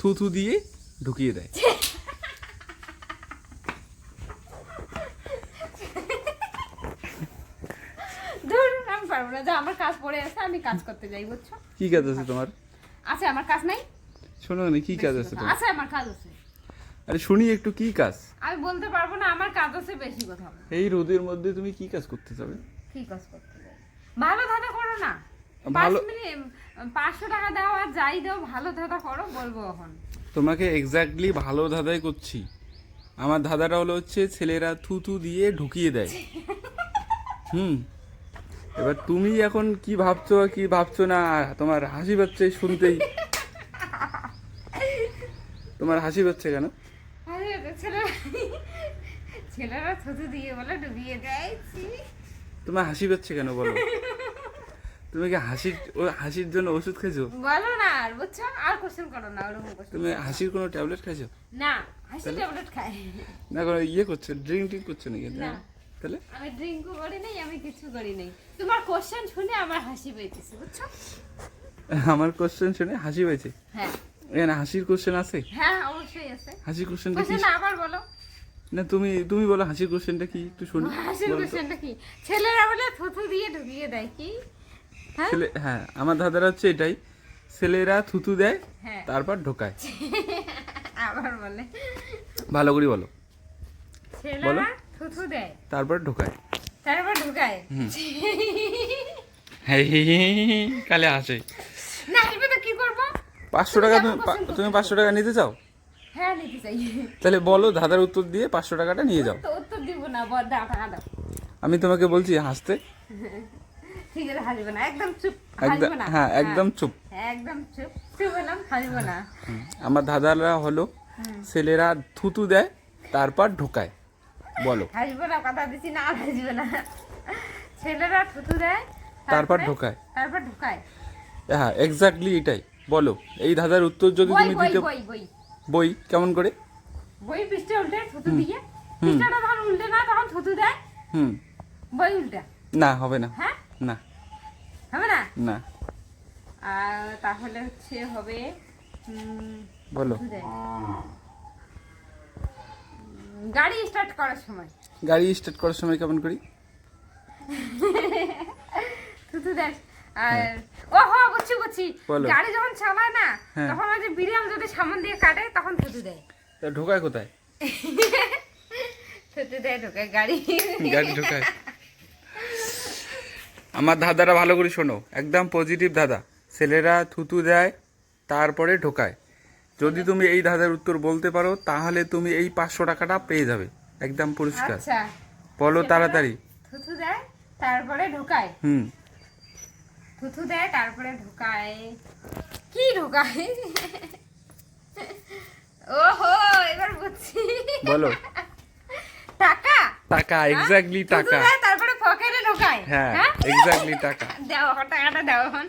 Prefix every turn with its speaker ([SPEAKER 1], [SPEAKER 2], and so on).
[SPEAKER 1] থুথু দিয়ে ঢুকিয়ে দেয়।
[SPEAKER 2] পারব না। যা আমার কাজ পড়ে আছে আমি কাজ করতে যাই বুঝছ?
[SPEAKER 1] কি কাজ আছে তোমার?
[SPEAKER 2] আছে আমার কাজ নাই?
[SPEAKER 1] শোনো না কি কাজ আছে তোমার?
[SPEAKER 2] আছে আমার কাজ আছে।
[SPEAKER 1] আরে শুনি একটু কি কাজ?
[SPEAKER 2] আমি বলতে পারব না আমার কাজ আছে বেশি কথা
[SPEAKER 1] এই রোদের মধ্যে তুমি কি কাজ করতে যাবে?
[SPEAKER 2] কি কাজ করতে যাই? ভালো ধাঁধা করো না।
[SPEAKER 1] ভালো-
[SPEAKER 2] পাঁচশো টাকা দাও আর যাই দাও ভালো ধাঁধা করো বলব এখন।
[SPEAKER 1] তোমাকে এক্স্যাক্টলি ভালো ধাঁধাই করছি। আমার ধাঁধাটা হলো হচ্ছে ছেলেরা থুতু দিয়ে ঢুকিয়ে দেয়। হুম। এবার তুমি এখন কি ভাবছ কি ভাবছ না তোমার হাসি পাচ্ছে শুনতেই। তোমার হাসি পাচ্ছে কেন?
[SPEAKER 2] ছেলেরা ছেলেরা থুতু দিয়ে বলে ডুবিয়ে দেয়
[SPEAKER 1] তোমার হাসি পাচ্ছে কেন বলো? তুমি কি হাসির ও হাসির জন্য ওষুধ খেয়েছো?
[SPEAKER 2] বলো না আর বুঝছ? আর কোশ্চেন করো না ওরকম কোশ্চেন
[SPEAKER 1] তুমি হাসির কোনো ট্যাবলেট খাইছো?
[SPEAKER 2] না হাসি ট্যাবলেট খাই।
[SPEAKER 1] না কোনো ইয়ে করছ ড্রিঙ্ক ট্রিঙ্ক করছ নাকি?
[SPEAKER 2] না।
[SPEAKER 1] তাহলে?
[SPEAKER 2] আমি ড্রিঙ্কও করি নাই আমি কিছু করি নাই। তোমার কোশ্চেন শুনে আমার হাসি পেয়েছে বুঝছ?
[SPEAKER 1] আমার কোশ্চেন শুনে হাসি পাইছে?
[SPEAKER 2] হ্যাঁ।
[SPEAKER 1] এখানে হাসির কোশ্চেন আছে?
[SPEAKER 2] হ্যাঁ অবশ্যই আছে।
[SPEAKER 1] হাসির কোশ্চেনটা কি?
[SPEAKER 2] কোশ্চেন আবার বলো।
[SPEAKER 1] না তুমি তুমি বলো হাসির কোশ্চেনটা কি? একটু শুনি
[SPEAKER 2] হাসির কোশ্চেনটা কি? ছেলেরা বলে থুথু দিয়ে ঢুকিয়ে দেয় কি?
[SPEAKER 1] ছেলে হ্যাঁ আমার ধাঁধাটা হচ্ছে এটাই। ছেলেরা থুতু দেয়
[SPEAKER 2] হ্যাঁ।
[SPEAKER 1] তারপর ঢোকায়।
[SPEAKER 2] আবার বলে।
[SPEAKER 1] ভালো করে বলো।
[SPEAKER 2] ছেলেরা থুথু দেয়
[SPEAKER 1] তারপর ঢোকায়।
[SPEAKER 2] তারপর ঢুকায়।
[SPEAKER 1] হ্যাঁ কালে আসে।
[SPEAKER 2] না এবার তো কি করব?
[SPEAKER 1] পাঁচশো টাকা তুমি তুমি পাঁচশো টাকা নিতে চাও?
[SPEAKER 2] হ্যাঁ নিতে চাই।
[SPEAKER 1] তাহলে বলো ধাঁধার উত্তর দিয়ে পাঁচশো টাকাটা নিয়ে যাও।
[SPEAKER 2] উত্তর দিব না বল দাও টাকা দাও
[SPEAKER 1] আমি তোমাকে বলছি হাসতে।
[SPEAKER 2] ঠিক হাসবে না একদম চুপ হাসবে না।
[SPEAKER 1] হ্যাঁ একদম চুপ।
[SPEAKER 2] হ্যাঁ, একদম চুপ চুপ হলাম হাসবে না।
[SPEAKER 1] আমার দাদারা হলো ছেলেরা থুতু দেয় তারপর ঢোকায়। বলো।
[SPEAKER 2] হাসবে না কথা দিচ্ছি না আর হাসবে না। ছেলেরা থুতু দেয়
[SPEAKER 1] তারপর ঢোকায়।
[SPEAKER 2] তারপর ঢুকায়।
[SPEAKER 1] হ্যাঁ এক্স্যাক্টলি এটাই বলো। এই ধাঁধার উত্তর যদি তুমি দিতে
[SPEAKER 2] বই
[SPEAKER 1] কেমন করে?
[SPEAKER 2] বই পৃষ্ঠে উল্টে থুতু দিয়ে। পৃষ্ঠাটা যখন উল্টে না তখন থুতু দেয়।
[SPEAKER 1] হুম।
[SPEAKER 2] বই উল্টা।
[SPEAKER 1] না হবে না।
[SPEAKER 2] হ্যাঁ
[SPEAKER 1] না।
[SPEAKER 2] হবে না?
[SPEAKER 1] না।
[SPEAKER 2] আর তাহলে হচ্ছে হবে
[SPEAKER 1] বলো।
[SPEAKER 2] গাড়ি স্টার্ট করার সময়।
[SPEAKER 1] গাড়ি স্টার্ট করার সময় কেমন করি?
[SPEAKER 2] থুতু দেয় আর ও হ বুঝছি বুঝছি। গাড়ি যখন চালায় না
[SPEAKER 1] হ্যাঁ।
[SPEAKER 2] তখন ওই যে বিড়াল যদি সামন দিয়ে কাটে তখন থুতু দেয়।
[SPEAKER 1] তা ঢোকায় কোথায়?
[SPEAKER 2] থুতু দেয় ঢোকে গাড়ি।
[SPEAKER 1] গাড়ি ঢোকায়। আমার দাদারা ভালো করে শোনো। একদম পজিটিভ দাদা। ছেলেরা থুতু দেয় তারপরে ঢোকায়। যদি তুমি এই ধাঁধার উত্তর বলতে পারো তাহলে তুমি এই পাঁচশো টাকাটা পেয়ে যাবে। একদম পরিষ্কার।
[SPEAKER 2] আচ্ছা।
[SPEAKER 1] বলো তাড়াতাড়ি।
[SPEAKER 2] থুতু দেয় তারপরে ঢোকায়।
[SPEAKER 1] হুম।
[SPEAKER 2] থুতু দেয় তারপরে ঢোকায়। কি ঢোকায়? ওহো এবার বুঝছি।
[SPEAKER 1] বলো।
[SPEAKER 2] টাকা?
[SPEAKER 1] টাকা এক্স্যাক্টলি টাকা।
[SPEAKER 2] ঢোকায়
[SPEAKER 1] হ্যাঁ এক্স্যাক্টলি টাকা।
[SPEAKER 2] দাও টাকাটা দাও এখন।